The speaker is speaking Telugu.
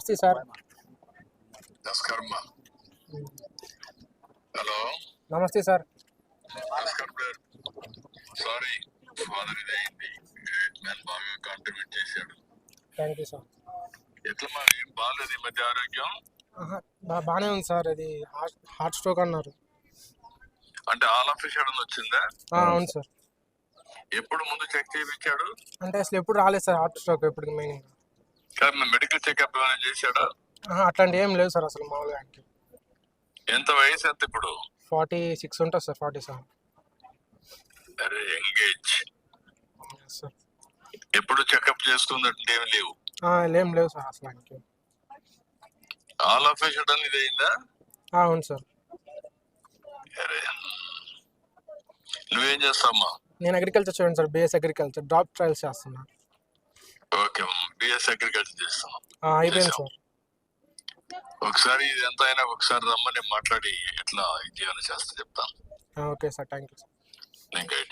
నమస్తే సార్. నమస్కారం హలో. నమస్తే సార్. సారీ ఫాదర్ ఇది అయింది. నేను బాగా కాంట్రిబ్యూట్ చేశాడు థ్యాంక్ యూ సార్ ఎట్లా మరి? బాగాలేదు ఈ మధ్య ఆరోగ్యం? ఆహా, బా- బాగానే ఉంది సార్. అది హార్ట్ స్ట్రోక్ అన్నారు. అంటే ఆల్ ఆఫ్ వచ్చిందా? అవును సార్. ఎప్పుడు ముందు చెక్ చేయించాడు? అంటే అసలు ఎప్పుడు రాలేదు సార్ హార్ట్ స్ట్రోక్ ఎప్పటికి మెయిన్ మెడికల్ చెకప్ చేశాడా? అట్లాంటి ఏం లేదు సార్ అసలు మామూలుగా ఆయనకి ఎంత వయసు ఎంత ఇప్పుడు? ఫార్టీ సిక్స్ ఉంటుంది సార్ ఫార్టీ సెవెన్. అరే ఎంగేజ్. సార్ ఎప్పుడు చెకప్ చేసుకుందంటే ఏమి లేవు. ఏం లేవు సార్ అసలు ఆయనకి ఆల్ ఆఫ్ సడన్ ఇది అయిందా? అవును సార్. అరే నువ్వేం చేస్తావమ్మా? నేను అగ్రికల్చర్ చూడండి sir BS agriculture drop trials చేస్తున్నా. ఓకే బిఎస్ అగ్రికల్చర్ చేస్తాం ఆ, అయిపోయింది సార్. ఒకసారి ఇది ఎంత అయినా ఒకసారి రమ్మని మాట్లాడి ఎట్లా ఇది చేస్తా చెప్తాను. Okay sir thank you sir. నేను గైడ్